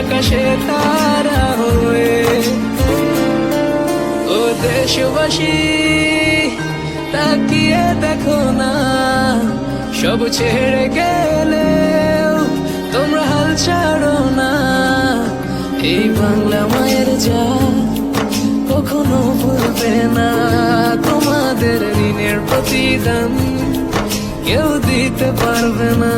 আকাশে তারা হয়ে ও দেশবাসী, তাকিয়ে দেখো না, সব ছেড়ে গেলে তোমরা হাল ছাড়ো না। এই বাংলা মায়ের যা কখনো ভুলবে না, তোমাদের ঋণের প্রতিদান কেউ দিতে পারবে না।